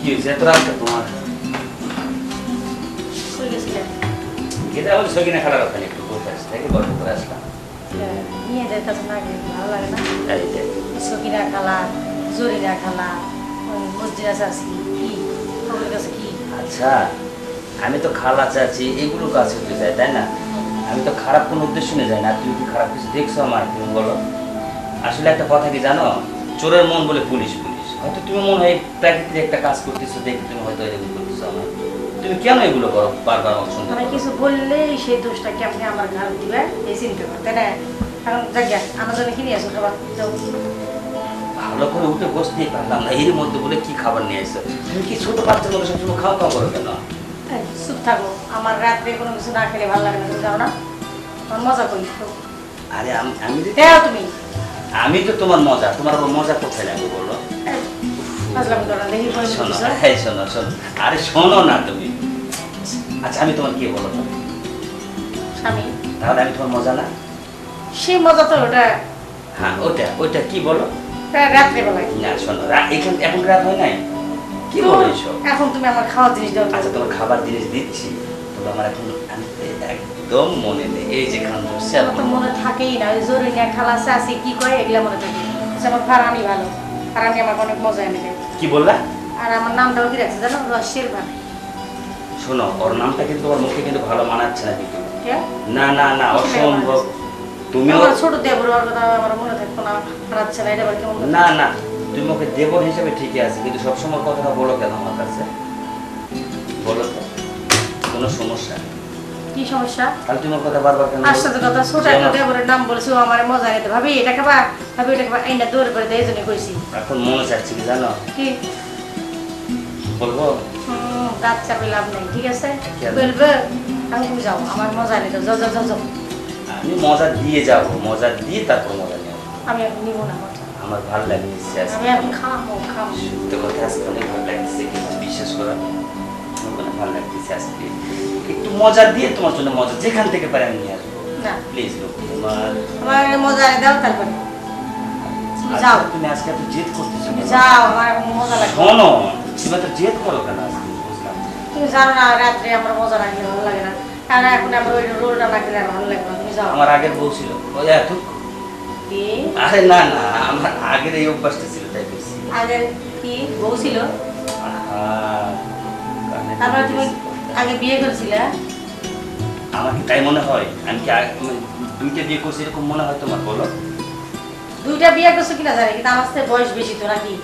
কি হয়েছে? এত রাত তোমার? কই গেছিলেন? এটা হলো সকিনা খালার ওখানে একটু বসে আসছে থেকে গল্প করে আসলাম? নিয়ে ভালো লাগে না? এই যে। সকিরা খালা জরিরা খালা ওই মসজিদা চাষি কি? কাছে কি? আচ্ছা আমি তো খালা চাচ্ছি এগুলো কাজ করতে চাই তাই না? আমি তো খারাপ কোনো উদ্দেশ্য নিয়ে যাই না তুমি কি খারাপ কিছু দেখছ আমার তুমি বলো। আসলে একটা কথা কি জানো? চোরের মন বলে পুলিশ হয়তো তুমি মনে হয় প্রাকৃতিক একটা কাজ করতেছো দেখে তুমি হয়তো এরকম করতেছো আমার। তুমি কেন এগুলো করো? বারবার আমার শুনতে মানে কিছু বললেই সেই দোষটা কি আপনি আমার ঘাড় দিবে? এই চিন্তা করতে না? এখন জায়গা আমার জন্য কিনে আসো খাবার? যাও। ভালো করে উঠে বসতেই পারলাম না এর মধ্যে বলে কি খাবার নিয়ে এসছো তুমি কি ছোট বাচ্চার মতো সবসময় খাওয়া খাওয়া করো কেন? চুপ থাকো। আমার রাত্রে কোনো কিছু না খেলে ভালো লাগে না তুমি যাও না। আমার মজা করি তো আরে আমি আমি তুমি। আমি তো তোমার মজা তোমার মজা কোথায় লাগবে বলো? শোনো হ্যাঁ শোনো শোনো আরে শোনো না তুমি। আচ্ছা আমি তোমার কি বলো স্বামী। তাহলে আমি তোমার মজা না? সেই মজা তো ওটা। হ্যাঁ ওটা ওটা কি বলো? প্রায় রাত্রে না শোনো রা- এখান এখন রাত হয় নাই? কি বলো এখন তুমি আমার খাওয়ার জিনিস দাও। আচ্ছা তোমার খাবার জিনিস দিচ্ছি। তবে আমার এখন একদম মনে নেই। এই যে খান আমার তো মনে থাকেই না। ওই জরুরি খালাসে আছে কি কয় এগুলা মনে থাকে আচ্ছা, আমার ফারানি ভালো। ফারানি আমাকে অনেক মজা এনে দেয় কি বললা? আর আমার নামটাও কি রাখছে জানো? রসের ভাত শোনো ওর নামটা কিন্তু তোমার মুখে কিন্তু ভালো মানাচ্ছে না কিন্তু? না না না অসম্ভব। তুমি আমার ছোট দেবর ওর কথা আমার মনে থাকতো না হারাচ্ছে না এটা কেমন না না তুমি ওকে দেবর হিসেবে ঠিকই আছে কিন্তু সবসময় কথাটা বলো কেন আমার কাছে? বলো তো কোনো সমস্যা নেই। কি সমস্যা? তাহলে তুমি কথা বারবার কেন? আসলে কথা ছোট একটা দেবরের নাম বলেছে আমার মজা নিতে। ভাবি এটা খাবা? ভাবি এটা খাবা এইটা দৌড় করে দেয় জন্য কইছি। এখন মনে চাচ্ছে কি জানো? কি? বলব? হুম, দাঁত চাপে লাভ নেই ঠিক আছে? বলবে আমি যাও আমার মজা নিতে। যাও যাও যাও আমি মজা দিয়ে যাব মজা দিয়ে তারপর মজা নিয়ে আমি এখন নিব না আমার ভালো আজকে আমি এখন খাব খাব সত্যি কথা আজকে অনেক ভালো লাগতেছে কিন্তু বিশ্বাস করো ভালো লাগতেছে আজকে। একটু মজা দিয়ে তোমার জন্য মজা যেখান থেকে পারে আমি নিয়ে আসব। না। প্লিজ লোক তোমার আমার মজা দাও তারপরে। তুমি যাও। তুমি আজকে এত জেদ করতেছো যাও আমার মজা লাগবে। শোনো তুমি তো জেদ করো কেন আজকে? বুঝলাম। তুমি জানো না রাত্রে আমার মজা রাখলে ভালো লাগে না। কারণ এখন আমার ওই রোলটা খেলে আর ভালো না। তুমি যাও। আমার আগের বউ ছিল। ওই এত কি? আরে না না আমার আগের এই অভ্যাসটা ছিল তাই বলছি। আগে কি? বউ ছিল? আহা, তারপরে তুমি আগে বিয়ে করেছিলে? আমার কি তাই মনে হয়। আমি কি মানে দুইটা বিয়ে করছি এরকম মনে হয় তোমার বলো। দুইটা বিয়ে করছ কিনা জানি কিন্তু আমার সাথে বয়স বেশি তো নাকি?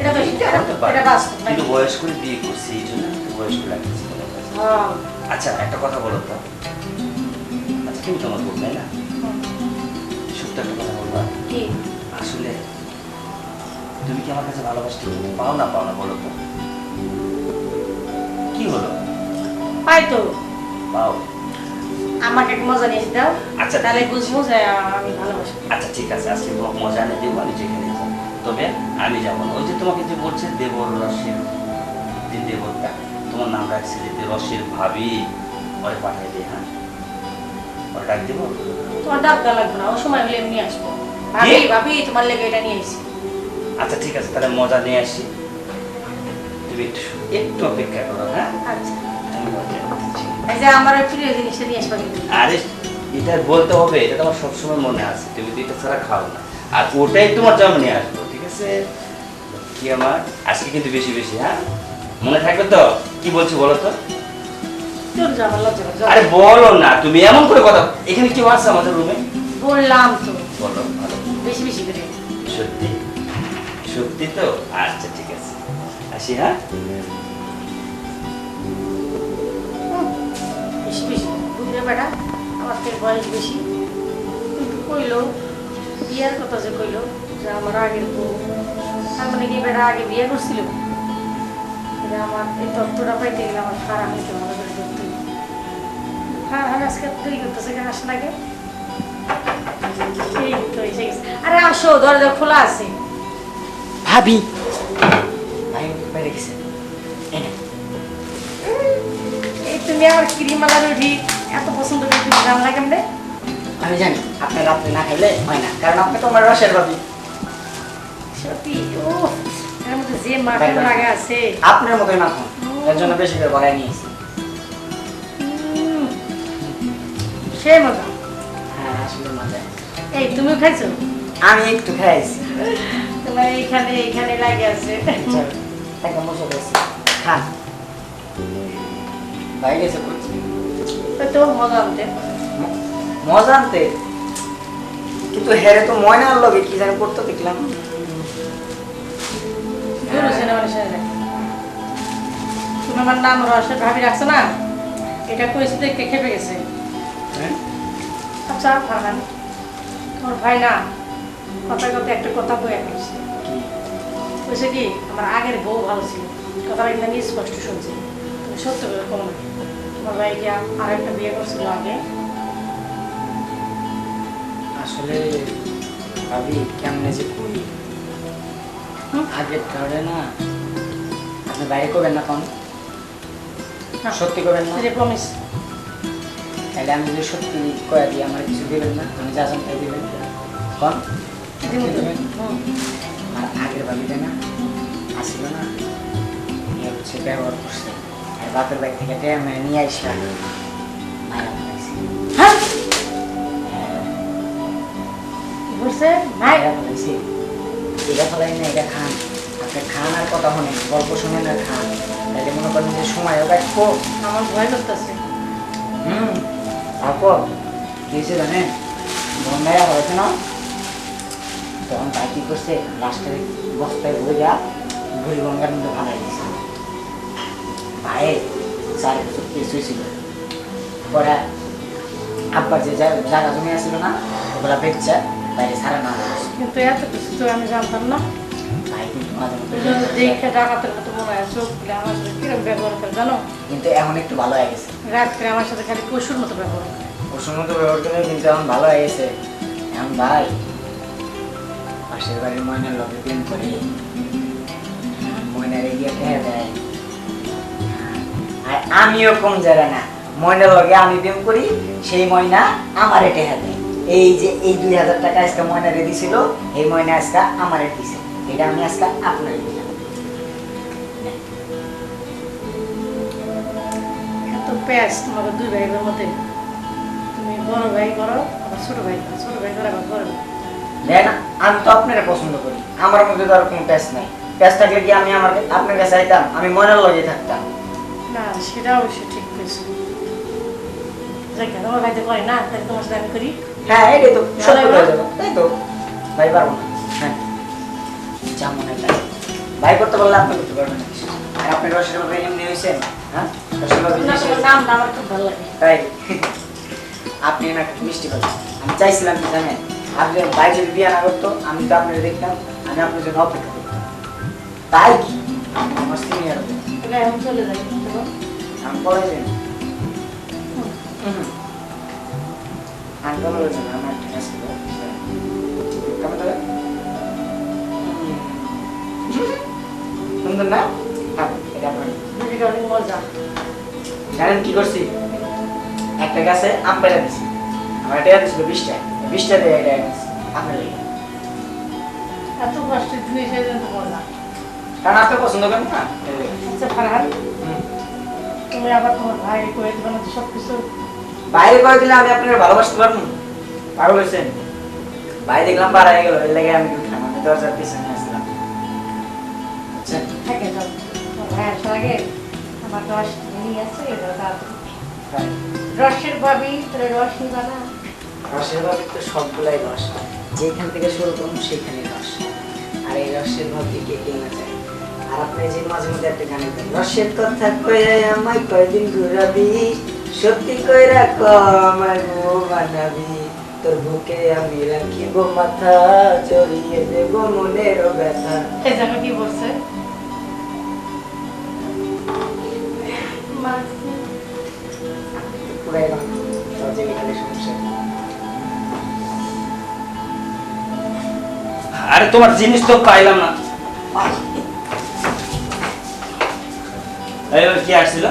এটা বেশি এটা হতে পারে। এটা বাস্তব কিন্তু বয়স করে বিয়ে করছি এই জন্য লাগছে। হয়। আচ্ছা একটা কথা বলো তো। আচ্ছা তুমি তোমার বউ না? সত্য একটা কথা বলবা কি? আসলে তুমি কি আমার কাছে ভালোবাসতে পাও না পাও না বলো তো। হলো পাই তো। পাও। আমাকে এক মজা নিয়ে দাও। আচ্ছা। তাহলে বুঝব যে আমি ভালোবাসি। আচ্ছা ঠিক আছে আজকে মজা এনে দেবো আমি যেখানে যাব। তবে আমি যাব না। ওই যে তোমাকে যে বলছে দেবর রসের যে দেবরটা তোমার নাম রাখছে যে রসের ভাবি। ওরে পাঠিয়ে দিয়ে হ্যাঁ। ওরে ডাক দেবো? তোমার ডাক দেওয়া লাগবে না ও সময় হলে এমনি আসব। ভাবি ভাবি তোমার লেগে এটা নিয়ে এসেছি আচ্ছা ঠিক আছে তাহলে মজা নিয়ে আসি। একটু অপেক্ষা করো হ্যাঁ? আচ্ছা। এই যে আমার প্রিয় জিনিসটা নিয়ে আসবা আরে এটা বলতে হবে এটা তোমার সবসময় মনে আছে তুমি তো এটা ছাড়া খাও না। আর ওটাই তোমার জন্য নিয়ে আসব ঠিক আছে? কি আমার? আজকে কিন্তু বেশি বেশি হ্যাঁ? মনে থাকবে তো? কি বলছি বলো তো। আরে বলো না তুমি এমন করে কথা এখানে কেউ আছে আমাদের রুমে বললাম তো। বলো। বেশি বেশি করে। সত্যি? সত্যি তো? আচ্ছা ঠিক আসি হ্যাঁ বেশি বেশি বুঝলে বেটা আমার থেকে বয়স বেশি কিন্তু কইলো বিয়ের কথা যে কইলো যে আমার আগের বউ তার মানে কি বেটা আগে বিয়ে করছিল এটা আমার এই তথ্যটা পাইতে গেলে আমার খারাপ হইতে ভালো করে ধরতে। হ্যাঁ হ্যাঁ আজকে তৈরি করতেছে কেন আসে তো গেছে আরে আসো দরজা খোলা আছে ভাবি বাইরে গেছে এই তুমি আমার কিরিমালা রুটি এত পছন্দ করে তুমি জানলা কেমনে? আমি জানি আপনি রাত্রে না খাইলে হয় না কারণ আপনি তো আমার রসের ভাবি। সত্যি? ও এর মধ্যে যে মাখানোর আগে আছে। আপনার মতোই মাখন এর জন্য বেশি করে বাড়াই নিয়েছি। সে মজা। হ্যাঁ আসলে মজা। এই তুমি খাইছো? আমি একটু খাইছি। তোমার এইখানে এইখানে লাগে আছে। একটা মশা খাইছি খান বাইরে গেছে করছি তো মজা আনতে মজা আনতে কিন্তু হেরে তো ময়নার লগে কি জানি করতে দেখলাম আমার নাম রসে ভাবি রাখছো না এটা কইছি দেখে খেপে গেছে হ্যাঁ? আচ্ছা ফারহান তোমার ভাই না কথা কথা একটা কথা বয়ে ফেলছে কি? বলছে কি আমার আগের বউ ভালো ছিল। কথাটা কিন্তু আমি স্পষ্ট শুনছি। তুমি সত্য করে কম না। তোমার ভাই আর একটা বিয়ে করছিল আগে? আসলে ভাবি কেমনে যে করি? আগের কারণে না আপনি বাইরে করবেন না না। সত্যি করবেন না? প্রমিস তাহলে আমি যদি সত্যি কয়ে দিই আমার কিছু দেবেন না আমি যা জানতে দিবেন। কন আর আগের ভাবিতে না আসিল না। নিয়ে হচ্ছে ব্যবহার করছে। আর বাপের বাড়ি থেকে টেয়া নিয়ে আসা মায়ের ফেলাইছে হ্যাঁ? বলছে? ভাই মায়েরা ফেলাইছে এটা ফেলাই না এটা খান। আপনি খান আর কথা শোনেন গল্প শুনেন আর খান। তাহলে মনে করেন যে সময়ও কাটবো আমার ভয় করতেছে হুম তারপর কি হয়েছে জানেন? বন্যায় হয়েছে না? তখন তাই কি করছে? লাস্টে বস্তায় ঘুরে যা বুড়ি গঙ্গার মধ্যে ভাড়াই দিয়েছে। ভাইয়ে চার বছর কেস হয়েছিল। পরে আব্বার যে জায়গা জমি আছিল না ওগুলা বেচছে বাইরে সারা না কিন্তু এত কিছু তো আমি জানতাম না। কিন্তু এখন একটু ভালো হয়ে গেছে। রাত করে আমার সাথে খালি পশুর মতো ব্যবহার পশুর মতো ব্যবহার করে কিন্তু এখন ভালো হয়ে গেছে। এখন ভাই পাশের বাড়ির ময়নার লগে প্রেম করি ময়নার এগিয়ে ফেলে দেয় আর আমিও কম যারা না ময়নার লগে আমি প্রেম করি সেই ময়না আমার এটা দেয় এই যে এই দুই হাজার টাকা আজকে ময়নারে দিছিল এই ময়না আজকে আমারে দিছে এটা আমি আজকে আপনারে দিলাম প্যাস দুই ভাই বোনের মধ্যে তুমি বড় ভাই করো আবার ছোট ভাই করো ছোট ভাই করো আবার বড় ভাই আমি তো আপনারে পছন্দ করি। আমার মধ্যে তো আর কোনো প্যাস নাই। প্যাস থাকলে কি আমি আমার আপনার কাছে আইতাম? আমি ময়নার লগে থাকতাম। না সেটা অবশ্যই ঠিক তোমার ভাইতে করে না? তাহলে তোমার সাথে আমি করি। হ্যাঁ এটাই তো তাই তো? ভাই পারব না। হ্যাঁ। যা মনে ভাই করতে পারলে আপনি করতে পারবেন কিছু। আর আপনি রসের এমনি হয়েছেন হ্যাঁ? তাই? আপনি না মিষ্টি কথা আমি চাইছিলাম কি জানেন? আপনি ভাই যদি বিয়ে না করতো আমি তো আপনার দেখতাম আমি আপনার জন্য অপেক্ষা করতাম। তাই কি? আমার সিনিয়র এখন চলে যাই রয়েছে না আমার ঠিক আছে কেমন সুন্দর না? জানেন কি করছি? একটা গাছে আম পেড়া দিছি। আমার এটা দিছিল বিশটা বিশটা দিয়ে এটা আপনার লেগে এত কষ্টের জিনিস এই জন্য মজা কারণ আপনি পছন্দ করেন না? আচ্ছা ফারহান তুমি আবার তোমার ভাই কয়ে দেবে না সব কিছু বাইরে করে দিলে আমি আপনার ভালোবাসতে পারব পাগল হয়েছেন। বাইরে দেখলাম হয়ে গেল এর লেগে আমি উঠলাম আমি দরজার পিছনে আসলাম। বুঝছেন থাকে যাও ভাই আসার আগে আমার রস নিয়ে এটা তাড়াতাড়ি। রসের ভাবি তাহলে রস নিবা না? রসের ভাবে তো সবগুলাই রস যেখান থেকে শুরু করুন সেখানে রস আর এই রসের ভাবে কে কে না চায় আর আপনি যে মাঝে মধ্যে একটা গান গান রসের কথা কয়ে আমায় কয়দিন ঘুরাবি? সত্যি কইরা ক আমায় বউ বানাবি? তোর বুকে আমি রাখিব মাথা চড়িয়ে দেব মনের ব্যথা। এই জায়গা কি বলছে পুরাই গান আরে তোমার জিনিস তো পাইলাম না। ওই কি আসছিল?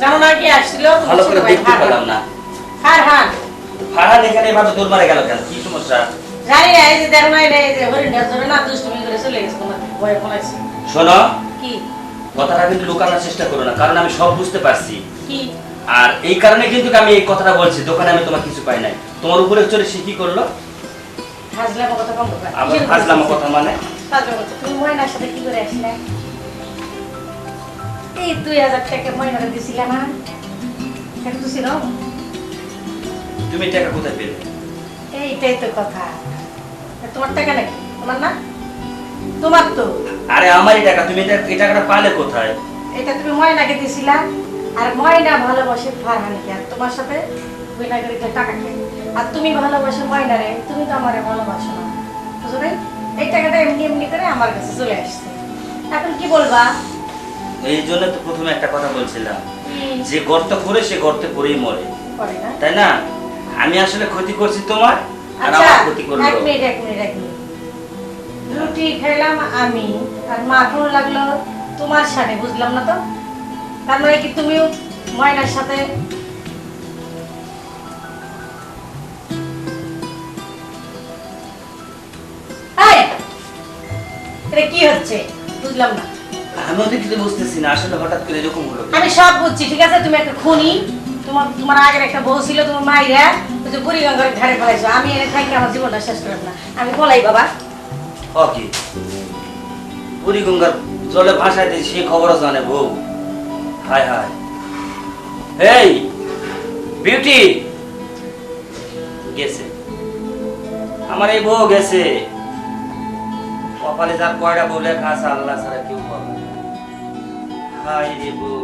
জানো না কি আসছিল? ভালো করে দেখতে পেলাম না। ফারহান। ফারহান এখানে এভাবে দৌড় মারে গেল কেন? কি সমস্যা? জানি না এই যে দেখো না এই যে হরিণটা ধরে না দুষ্টুমি করে চলে গেছে তোমার ভয়ে ফলাইছে শোনো কি? কথাটা কিন্তু লুকানোর চেষ্টা করো না কারণ আমি সব বুঝতে পারছি। কি? আর এই কারণে কিন্তু আমি এই কথাটা বলছি দোকানে আমি তোমার কিছু পাই নাই। তোমার উপরে চলে সে কি করল? হাজলাম কথা মানে? তুমি ময়নার সাথে কি করে আসলে? এই দুই হাজার টাকা ময়নারে দিছিলে না? এটা তো ছিল। তুমি টাকা কোথায় পেলে? এইটাই তো কথা। তোমার টাকা নাকি? তোমার না? তোমার তো। আরে আমারই টাকা। তুমি এটা এই টাকাটা পালে কোথায়? এটা তুমি ময়নাকে দিছিলা। আর ময়না ভালোবাসে ফারহানকে। আর তোমার সাথে টাকা খাই আর তুমি ভালোবাসো ময়নারে তুমি তো আমারে ভালোবাসো না। বুঝো নাই এই টাকাটা এমনি এমনি করে আমার কাছে চলে আসছে। এখন কি বলবা? এই জন্য তো প্রথমে একটা কথা বলছিলাম। যে গর্ত করে সে গর্তে পড়েই মরে। তাই না? আমি আসলে ক্ষতি করছি তোমার আর আচ্ছা আমার ক্ষতি করল। এক মিনিট এক মিনিট এক মিনিট। রুটি খেলাম আমি আর মাখন লাগল তোমার সাথে বুঝলাম না তো? তার মানে কি তুমিও ময়নার সাথে এটা কি হচ্ছে? বুঝলাম না। আমিও তো কিছু বুঝতেছি না আসলে হঠাৎ করে এরকম হলো আমি সব বুঝছি ঠিক আছে? তুমি একটা খুনি তোমার তোমার আগের একটা বউ ছিল তোমার মাইরা ওই যে বুড়ি গঙ্গার ধারে ফেলাইছো আমি এনে থাকি আমার জীবনটা শেষ করব না। আমি বলাই বাবা। হ কি? গঙ্গার জলে দিয়ে সে খবরও জানে বউ। হায় হায়। এই বিউটি! গেছে। আমার এই বউ গেছে। কপালে যার কয়টা বউ লেখা আছে আল্লাহ ছাড়া কেউ পাবে হাই রে বউ